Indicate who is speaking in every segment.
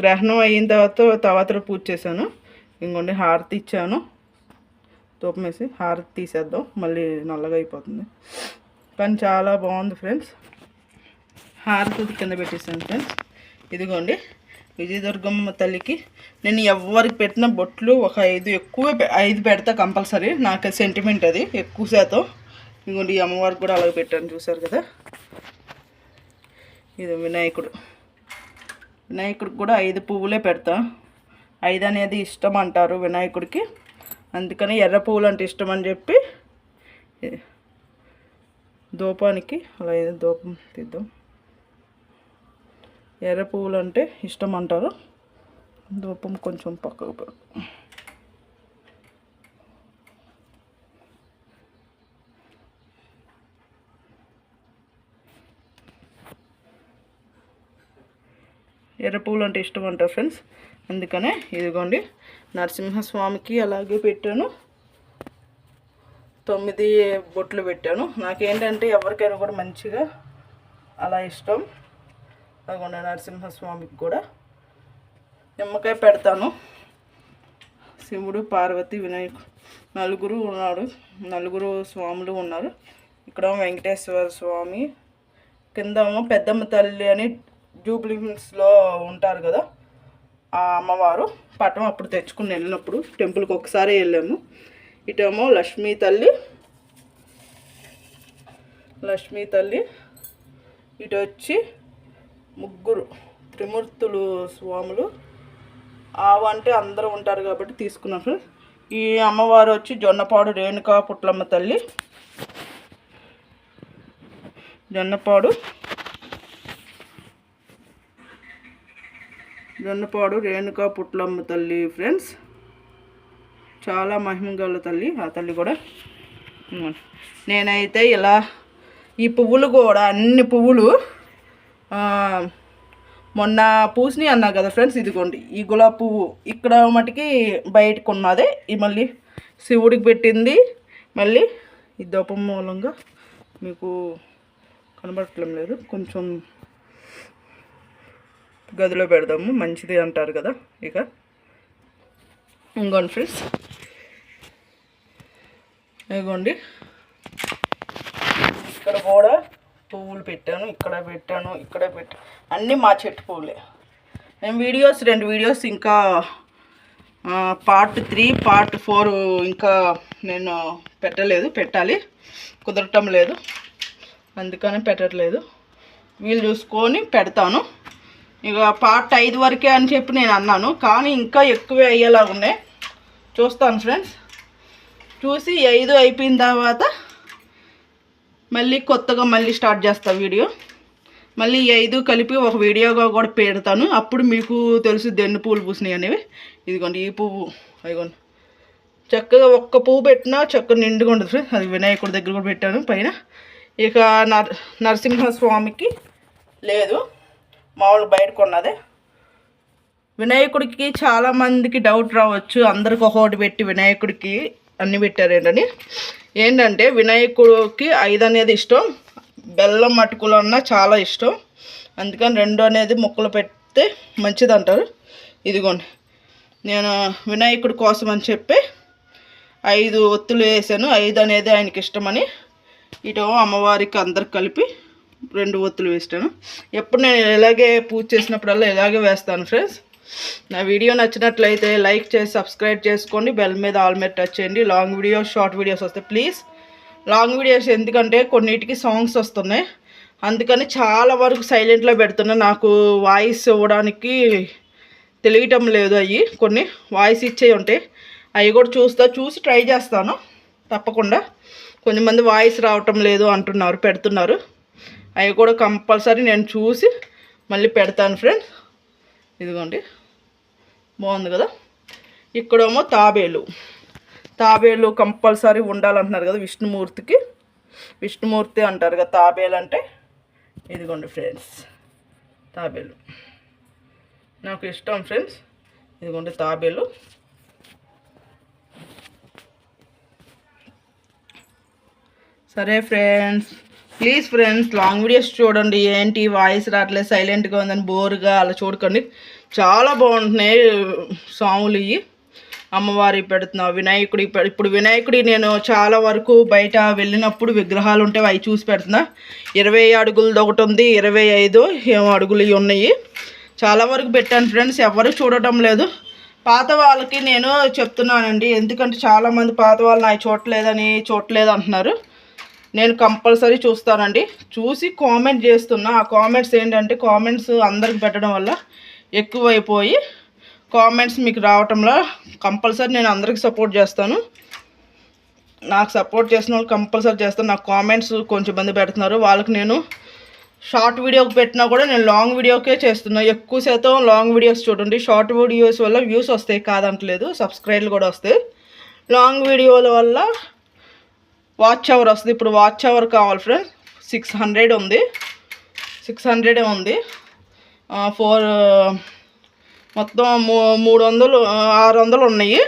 Speaker 1: గ్రహణం అయిన తర్వాత తర్వాత పూజ చేశాను. ఇంకొండి హారతి ఇచ్చాను. తూపం వేసి హారతి తీసేద్దాం. మళ్ళీ నల్లగా అయిపోతుంది. కానీ చాలా బాగుంది ఫ్రెండ్స్. హారతి కింద పెట్టేసాను ఫ్రెండ్స్. ఇదిగోండి. విజయదుర్గమ్మ తల్లికి నేను ఎవరికి పెట్టిన బొట్లు ఒక ఐదు ఎక్కువ ఐదు పెడతా కంపల్సరీ. నాకు సెంటిమెంట్ అది ఎక్కువ శాతం. ఇదిగోండి ఈ అమ్మవారికి కూడా అలాగే పెట్టాను. చూసారు కదా? ఇది వినాయకుడు. వినాయకుడికి కూడా ఐదు పువ్వులే పెడతా. ఐదు అనేది ఇష్టం అంటారు వినాయకుడికి. అందుకని ఎర్ర పువ్వులు అంటే ఇష్టం అని చెప్పి ఇది ధూపానికి అలా ఏదో ధూపం తీద్దాం. ఎర్ర పువ్వులు అంటే ఇష్టం అంటారు. ధూపం కొంచెం పక్కకు ఎర్ర పువ్వులు అంటే ఇష్టం అంటారు ఫ్రెండ్స్. అందుకనే ఇదిగోండి నరసింహస్వామికి అలాగే పెట్టాను. తొమ్మిది బొట్లు పెట్టాను. నాకేంటంటే ఎవరికైనా కూడా మంచిగా అలా ఇష్టం. అదిగోండి నరసింహస్వామికి కూడా. నిమ్మకాయ పెడతాను. శివుడు పార్వతి వినాయకుడు నలుగురు ఉన్నాడు. నలుగురు స్వాములు ఉన్నారు. ఇక్కడ వెంకటేశ్వర స్వామి కింద పెద్దమ్మ తల్లి అని జూబ్లిమ్స్లో ఉంటారు కదా ఆ అమ్మవారు. పటం అప్పుడు తెచ్చుకుని వెళ్ళినప్పుడు టెంపుల్కి ఒకసారి వెళ్ళాము. ఇటేమో లక్ష్మీ తల్లి లక్ష్మీ తల్లి ఇటు వచ్చి ముగ్గురు త్రిమూర్తులు స్వాములు. ఆవు అంటే అందరూ ఉంటారు కాబట్టి తీసుకున్నాను ఈ అమ్మవారు వచ్చి జొన్నపాడు రేణుకా పుట్లమ్మ తల్లి జొన్నపాడు జొన్నపాడు రేణుకా పుట్లమ్మ తల్లి ఫ్రెండ్స్. చాలా మహిమగల తల్లి ఆ తల్లి కూడా. నేనైతే ఇలా ఈ పువ్వులు కూడా అన్ని పువ్వులు మొన్న పూసిని అన్నా కదా ఫ్రెండ్స్ ఇదిగోండి ఈ గులాబీ పువ్వు. ఇక్కడ మటుకి బయటకు ఉన్నదే ఈ మళ్ళీ శివుడికి పెట్టింది. మళ్ళీ ఈ దూపం మూలంగా మీకు కనబడటం లేదు కొంచెం గదిలో పెడదాము. మంచిది అంటారు కదా ఇక. ఇంకోండి ఫ్రెండ్స్. ఇదిగోండి ఇక్కడ కూడా పువ్వులు పెట్టాను ఇక్కడ పెట్టాను ఇక్కడ పెట్టాను అన్నీ మా చెట్టు పువ్వులే నేను వీడియోస్ రెండు వీడియోస్ ఇంకా పార్ట్ త్రీ పార్ట్ ఫోర్ ఇంకా నేను పెట్టలేదు పెట్టాలి. కుదరటం లేదు. అందుకని పెట్టట్లేదు. వీళ్ళు చూసుకొని పెడతాను. ఇక పార్ట్ ఐదు వరకే అని చెప్పి నేను అన్నాను కానీ ఇంకా ఎక్కువే అయ్యేలా ఉన్నాయి. చూస్తాను ఫ్రెండ్స్ చూసి ఐదు అయిపోయిన తర్వాత మళ్ళీ కొత్తగా మళ్ళీ స్టార్ట్ చేస్తా వీడియో మళ్ళీ ఐదు కలిపి ఒక వీడియోగా కూడా పెడతాను. అప్పుడు మీకు తెలుసు దెన్ను పూలు పూసినాయి అనేవి. ఇదిగోండి ఈ పువ్వు. అదిగోండి చక్కగా ఒక్క పువ్వు పెట్టినా చక్కగా నిండుగా ఉండదు ఫ్రెండ్స్ అది వినాయకుడి దగ్గర కూడా పెట్టాను పైన. ఇక నర్ నరసింహస్వామికి లేదు. మామూలు బయట కొన్నదే. వినాయకుడికి చాలామందికి డౌట్ రావచ్చు. అందరికి ఒకటి పెట్టి వినాయకుడికి అన్ని పెట్టారేంటని. ఏంటంటే వినాయకుడికి ఐదు అనేది ఇష్టం బెల్లం మటుకులు అన్న చాలా ఇష్టం. అందుకని రెండు అనేది ముక్కలు పెడితే మంచిది అంటారు ఇదిగోండి. నేను వినాయకుడి కోసం అని చెప్పి ఐదు ఒత్తులు వేసాను. ఐదు అనేది ఆయనకి ఇష్టమని. ఇటో అమ్మవారికి అందరికి కలిపి రెండు ఒత్తులు వేస్తాను. ఎప్పుడు నేను ఇలాగే పూజ చేసినప్పుడల్లా ఇలాగే వేస్తాను ఫ్రెండ్స్. నా వీడియో నచ్చినట్లయితే లైక్ చేసి సబ్స్క్రైబ్ చేసుకోండి. బెల్ మీద ఆల్ మీద టచ్ చేయండి. లాంగ్ వీడియోస్ షార్ట్ వీడియోస్ వస్తాయి ప్లీజ్. లాంగ్ వీడియోస్ ఎందుకంటే కొన్నిటికి సాంగ్స్ వస్తున్నాయి. అందుకని చాలా వరకు సైలెంట్లో పెడుతున్నా. నాకు వాయిస్ ఇవ్వడానికి తెలియటం లేదు అవి కొన్ని వాయిస్ ఇచ్చే ఉంటాయి అవి కూడా చూస్తా చూసి ట్రై చేస్తాను. తప్పకుండా. కొంతమంది వాయిస్ రావటం లేదు అంటున్నారు పెడుతున్నారు. అవి కూడా కంపల్సరీ నేను చూసి మళ్ళీ పెడతాను ఫ్రెండ్స్. ఇదిగోండి. బాగుంది కదా? ఇక్కడేమో తాబేలు. తాబేలు కంపల్సరీ ఉండాలంటున్నారు కదా విష్ణుమూర్తికి. విష్ణుమూర్తి అంటారు కదా తాబేలు అంటే? ఇదిగోండి ఫ్రెండ్స్. తాబేలు. నాకు ఇష్టం ఫ్రెండ్స్. ఇదిగోండి తాబేలు. సరే friends. Please friends long videos చూడండి. ఏంటి వాయిస్ రావట్లేదు సైలెంట్గా ఉందని బోర్గా అలా చూడకండి. చాలా బాగుంటున్నాయి సాంగులు ఇవి. అమ్మవారి పెడుతున్నా వినాయకుడి ఇప్పుడు వినాయకుడి నేను చాలా వరకు బయట వెళ్ళినప్పుడు విగ్రహాలు ఉంటే అవి చూసి పెడుతున్నా. ఇరవై అడుగులది ఒకటి ఉంది ఇరవై ఐదు ఏమో అడుగులు ఇవి ఉన్నాయి. చాలా వరకు పెట్టాను ఫ్రెండ్స్ ఎవరు చూడటం లేదు. పాత వాళ్ళకి నేను చెప్తున్నానండి ఎందుకంటే చాలామంది పాత వాళ్ళు నాకు చూడలేదని చూడలేదు అంటున్నారు. నేను కంపల్సరీ చూస్తానండి. చూసి కామెంట్ చేస్తున్నా. ఆ కామెంట్స్ ఏంటంటే కామెంట్స్ అందరికి పెట్టడం వల్ల ఎక్కువైపోయి కామెంట్స్ మీకు రావటంలో కంపల్సరీ నేను అందరికి సపోర్ట్ చేస్తాను. నాకు సపోర్ట్ చేసిన వాళ్ళు కంపల్సరీ చేస్తాను నాకు కామెంట్స్ కొంచెం మంది పెడుతున్నారు. వాళ్ళకి నేను షార్ట్ వీడియోకి పెట్టినా కూడా నేను లాంగ్ వీడియోకే చేస్తున్నా. ఎక్కువ శాతం లాంగ్ వీడియోస్ చూడండి. షార్ట్ వీడియోస్ వల్ల వ్యూస్ వస్తాయి కాదంటలేదు. సబ్స్క్రైబ్లు కూడా వస్తాయి. లాంగ్ వీడియోల వల్ల వాచ్ అవర్ వస్తుంది. ఇప్పుడు వాచ్ అవర్ కావాలి ఫ్రెండ్స్. సిక్స్ హండ్రెడ్ ఉంది. సిక్స్ హండ్రెడే ఉంది. ఫోర్ మొత్తం మూ మూడు వందలు ఆరు వందలు ఉన్నాయి.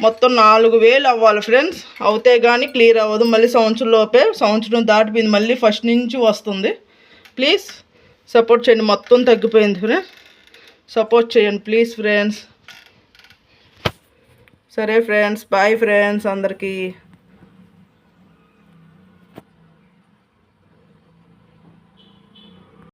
Speaker 1: మొత్తం నాలుగు వేలు అవ్వాలి ఫ్రెండ్స్. అవుతే కానీ క్లియర్ అవ్వదు. మళ్ళీ సంవత్సరం లోపే సంవత్సరం దాటిపోయింది. మళ్ళీ ఫస్ట్ నుంచి వస్తుంది. ప్లీజ్ సపోర్ట్ చేయండి. మొత్తం తగ్గిపోయింది ఫ్రెండ్స్. సపోర్ట్ చేయండి ప్లీజ్ ఫ్రెండ్స్. సరే ఫ్రెండ్స్. బాయ్ ఫ్రెండ్స్ అందరికీ.